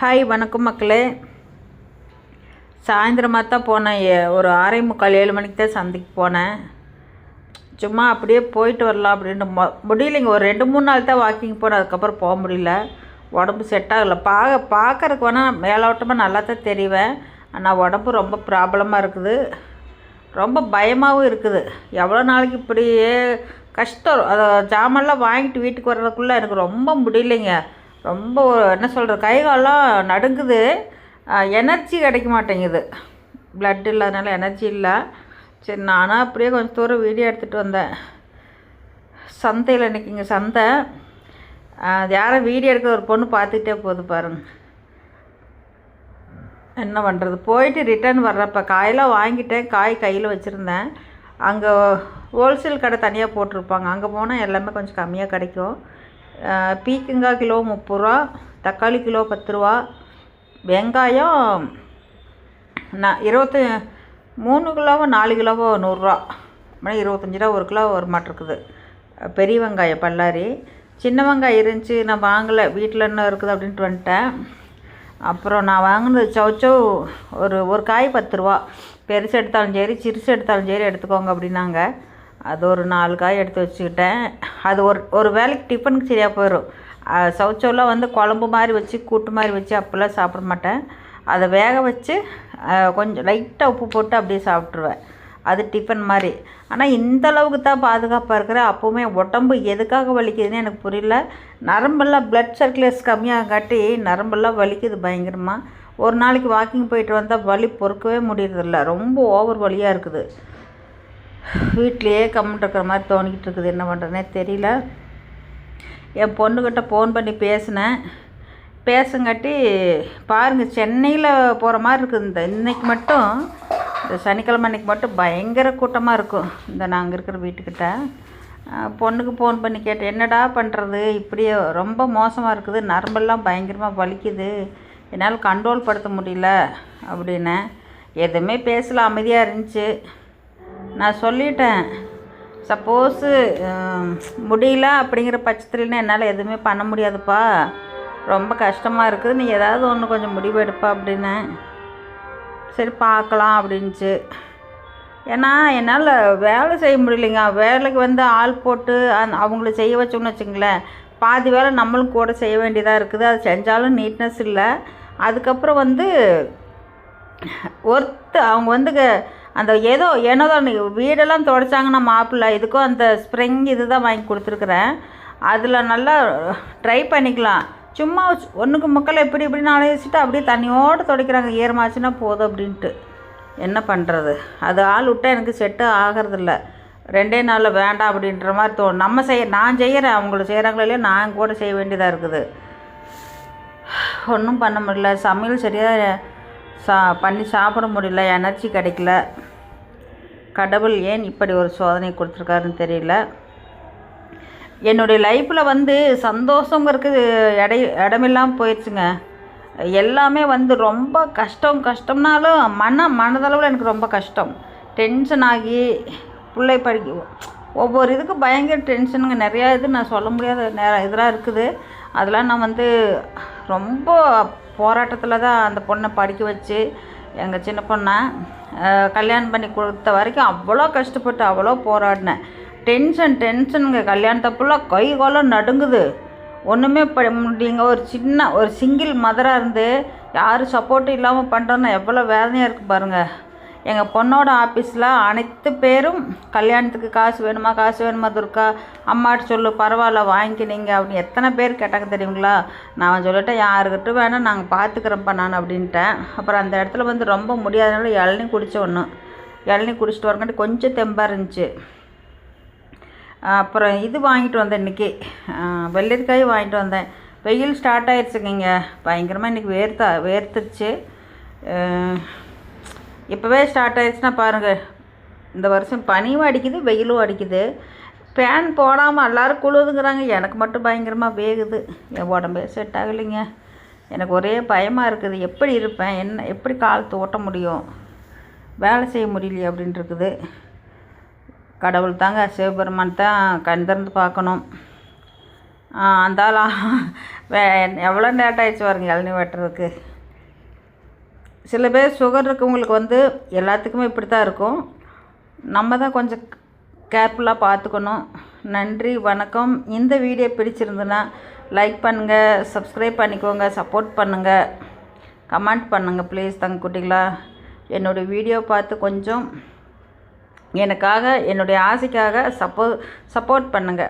Hi வணக்கம் மக்களே. சாயந்தரமாக தான் போனேன். ஒரு ஆறே முக்கால் ஏழு மணிக்கு தான் சந்தைக்கு போனேன். சும்மா அப்படியே போயிட்டு வரலாம் அப்படின்ட்டு மொ முடியலைங்க. ஒரு ரெண்டு மூணு நாள் தான் வாக்கிங் போனேன். அதுக்கப்புறம் போக முடியல. உடம்பு செட் ஆகலை. பார்க்க பார்க்கறதுக்கு வேணால் மேலோட்டமாக நல்லா தான் தெரிவேன். ஆனால் உடம்பு ரொம்ப ப்ராப்ளமாக இருக்குது. ரொம்ப பயமாகவும் இருக்குது. எவ்வளோ நாளைக்கு இப்படியே கஷ்டம். அதை ஜாமான்லாம் வாங்கிட்டு வீட்டுக்கு வர்றதுக்குள்ளே எனக்கு ரொம்ப முடியலைங்க. ரொம்ப என்ன சொல்கிறது கை காலெல்லாம் நடுங்குது எனர்ஜி கிடைக்க மாட்டேங்குது. பிளட் இல்லாதனால எனர்ஜி இல்லை. சரி நானும் அப்படியே கொஞ்சம் தூரம் வீடியோ எடுத்துகிட்டு வந்தேன். சந்தையில் இன்றைக்கி இங்கே சந்தை. அது யாரும் வீடியோ எடுக்க ஒரு பொண்ணு பார்த்துக்கிட்டே போகுது பாருங்க. என்ன பண்ணுறது போயிட்டு ரிட்டர்ன் வர்றப்ப காயெல்லாம் வாங்கிட்டேன். காய் கையில் வச்சுருந்தேன். அங்கே ஹோல்சேல் கடை தனியாக போட்டிருப்பாங்க. அங்கே போனால் எல்லாமே கொஞ்சம் கம்மியாக கிடைக்கும். பீக்கங்காய் கிலோ முப்பது ரூபா தக்காளி கிலோ பத்து ரூபா வெங்காயம் நான் இருபத்தி மூணு கிலோவோ நாலு கிலோவோ நூறுரூவா. மணி இருபத்தஞ்சி ரூபா ஒரு கிலோ ஒரு மாட்டிருக்குது பெரிய வெங்காயம் பல்லாரி. சின்ன வெங்காயம் இருந்துச்சு நான் வாங்கலை வீட்டில் என்ன இருக்குது அப்படின்ட்டு வந்துட்டேன். அப்புறம் நான் வாங்கினது சௌச்சௌ ஒரு ஒரு காய் பத்து ரூபா பெருசு எடுத்தாலும் சரி சிறுசு எடுத்தாலும் சரி எடுத்துக்கோங்க அப்படின்னாங்க. அது ஒரு நாலு காய் எடுத்து வச்சுக்கிட்டேன். அது ஒரு ஒரு வேளைக்கு டிஃபனுக்கு சரியாக போயிடும் சவுச்சோலாம் வந்து குழம்பு மாதிரி வச்சு கூட்டு மாதிரி வச்சு அப்போல்லாம் சாப்பிட மாட்டேன். அதை வேக வச்சு கொஞ்சம் லைட்டாக உப்பு போட்டு அப்படியே சாப்பிட்ருவேன் அது டிஃபன் மாதிரி. ஆனால் இந்த அளவுக்கு தான் பாதுகாப்பாக இருக்கிற அப்போவுமே உடம்பு எதுக்காக வலிக்குதுன்னு எனக்கு புரியல. நரம்பெல்லாம் பிளட் சர்க்குலேஷன் கம்மியாக காட்டி நரம்பெல்லாம் வலிக்குது பயங்கரமாக ஒரு நாளைக்கு வாக்கிங் போயிட்டு வந்தால் வலி பொறுக்கவே முடியறதில்ல. ரொம்ப ஓவர் வலியாக இருக்குது. வீட்டிலையே கம்முன்ட்டு இருக்கிற மாதிரி தோணிக்கிட்டு இருக்குது. என்ன பண்ணுறதுனே தெரியல. என் பொண்ணுக்கிட்ட ஃபோன் பண்ணி பேசினேன். பேசுங்காட்டி பாருங்கள் சென்னையில் போகிற மாதிரி இருக்குது. இந்த இன்னைக்கு மட்டும் இந்த சனிக்கிழமை அன்னைக்கு மட்டும் பயங்கர கூட்டமாக இருக்கும். இந்த நாங்கள் இருக்கிற வீட்டுக்கிட்ட. பொண்ணுக்கு ஃபோன் பண்ணி கேட்டேன். என்னடா பண்ணுறது இப்படியே ரொம்ப மோசமாக இருக்குது. நரம்பெல்லாம் பயங்கரமாக வலிக்குது. என்னால் கண்ட்ரோல் படுத்த முடியல. அப்படின்னு எதுவுமே பேசல. அமைதியாக இருந்துச்சு. நான் சொல்லிட்டேன். சப்போஸு முடியல அப்படிங்கிற பட்சத்துலன்னா என்னால் எதுவுமே பண்ண முடியாதுப்பா. ரொம்ப கஷ்டமாக இருக்குது. நீ ஏதாவது ஒன்று கொஞ்சம் முடிவு எடுப்பா அப்படின்னேன் சரி பார்க்கலாம் அப்படின்ச்சு ஏன்னா என்னால் வேலை செய்ய முடியலைங்க. வேலைக்கு வந்து ஆள் போட்டு அந் அவங்கள செய்ய வச்சோம்னு வச்சுங்களேன். பாதி வேலை நம்மளும் கூட செய்ய வேண்டியதாக இருக்குது. அது செஞ்சாலும் நீட்னஸ் இல்லை. அதுக்கப்புறம் வந்து ஒர்த்து அவங்க வந்து க- அந்த ஏதோ ஏனோ தான் வீடெல்லாம் துடைச்சாங்கன்னா மாப்பிள்ளை இதுக்கும் அந்த ஸ்ப்ரிங் இது தான் வாங்கி கொடுத்துருக்குறேன். அதில் நல்லா ட்ரை பண்ணிக்கலாம். சும்மா ஒன்றுக்கு முக்கல் எப்படி இப்படின்னு அழைச்சிட்டு அப்படியே தண்ணியோடு துடைக்கிறாங்க. ஈரமாச்சுன்னா போதும் அப்படின்ட்டு. என்ன பண்ணுறது அது ஆள் விட்டால் எனக்கு செட்டு ஆகிறதில்ல. ரெண்டே நாளில் வேண்டாம் அப்படின்ற மாதிரி தோணும். நம்ம செய்ய நான் செய்கிறேன் அவங்கள செய்கிறாங்களோ இல்லையோ நான் கூட செய்ய வேண்டியதாக இருக்குது. ஒன்றும் பண்ண முடியல. சமையல் சரியாக சா பண்ணி சாப்பிட முடியல. எனர்ஜி கிடைக்கல. கடவுள் ஏன் இப்படி ஒரு சோதனை கொடுத்துருக்காருன்னு தெரியல. என்னுடைய லைஃப்பில் வந்து சந்தோஷங்கிறது இடை இடமில்லாமல் போயிடுச்சுங்க எல்லாமே வந்து ரொம்ப கஷ்டம் கஷ்டம்னாலும் மன மனதளவில் எனக்கு ரொம்ப கஷ்டம். டென்ஷன் ஆகி பிள்ளை படிக்க ஒவ்வொரு இதுக்கு பயங்கர டென்ஷனுங்க நிறையா இது நான் சொல்ல முடியாத நேரம் இதெல்லாம் இருக்குது. அதெல்லாம் நான் வந்து ரொம்ப போராட்டத்தில் தான் அந்த பொண்ணை படிக்க வச்சு எங்கள் சின்ன பொண்ணை கல்யாணம் பண்ணி கொடுத்த வரைக்கும் அவ்வளோ கஷ்டப்பட்டு அவ்வளோ போராடினேன். டென்ஷன் டென்ஷனுங்க கல்யாணத்தப்பெல்லாம் கை காலம் நடுங்குது. ஒன்றுமே பண்ண முடியுங்க ஒரு சின்ன ஒரு சிங்கிள் மதராக இருந்து யாரும் சப்போர்ட்டும் இல்லாமல் பண்ணுறோன்னா எவ்வளோ வேதனையாக இருக்குது பாருங்கள் எங்கள் பொண்ணோட ஆஃபீஸில் அனைத்து பேரும் கல்யாணத்துக்கு காசு வேணுமா காசு வேணுமா துர்கா? அம்மாட்ட சொல்லு பரவாயில்ல வாங்கிக்கினீங்க அப்படின்னு எத்தனை பேர் கேட்டாங்க தெரியுங்களா? நான் சொல்லிட்டேன் யாருக்கிட்டும் வேணால் நாங்கள் பார்த்துக்குறோம்ப்பா நான் அப்படின்ட்டேன். அப்புறம் அந்த இடத்துல வந்து ரொம்ப முடியாதனால இளநீ குடிச்ச ஒன்று இளநீ குடிச்சிட்டு வரங்காட்டி கொஞ்சம் தெம்பாக இருந்துச்சு. அப்புறம் இது வாங்கிட்டு வந்தேன் இன்றைக்கி வெள்ளரிக்காய் வாங்கிட்டு வந்தேன். வெயில் ஸ்டார்ட் ஆயிடுச்சுங்க பயங்கரமாக இன்றைக்கி வேர்த்தா வேர்த்துருச்சு. இப்போவே ஸ்டார்ட் ஆயிடுச்சுன்னா பாருங்கள் இந்த வருஷம் பனியும் அடிக்குது வெயிலும் அடிக்குது. ஃபேன் போடாமல் எல்லோரும் குளிருங்கிறாங்க எனக்கு மட்டும் பயங்கரமாக வேகுது. என் உடம்பே செட் ஆகலைங்க. எனக்கு ஒரே பயமாக இருக்குது. எப்படி இருப்பேன்? என்ன எப்படி கால் ஓட்ட முடியும்? வேலை செய்ய முடியலையே அப்படின்ட்டு இருக்குது கடவுள் தாங்க சிவபெருமான் தான் கண் திறந்து பார்க்கணும். அந்தாலும் வே எவ்வளோ லேட் ஆயிடுச்சு பாருங்க இளநீ வெட்டுறதுக்கு. சில பேர் சுகர் இருக்கவங்களுக்கு வந்து எல்லாத்துக்குமே இப்படி தான் இருக்கும். நம்ம தான் கொஞ்சம் கேர்ஃபுல்லாக பார்த்துக்கணும். நன்றி வணக்கம். இந்த வீடியோ பிடிச்சிருந்துன்னா லைக் பண்ணுங்கள் சப்ஸ்கிரைப் பண்ணிக்கோங்க சப்போர்ட் பண்ணுங்கள் கமெண்ட் பண்ணுங்கள் ப்ளீஸ் தங்க குட்டிங்களா என்னோடய வீடியோ பார்த்து கொஞ்சம் எனக்காக என்னுடைய ஆசைக்காக சப்போ சப்போர்ட் பண்ணுங்கள்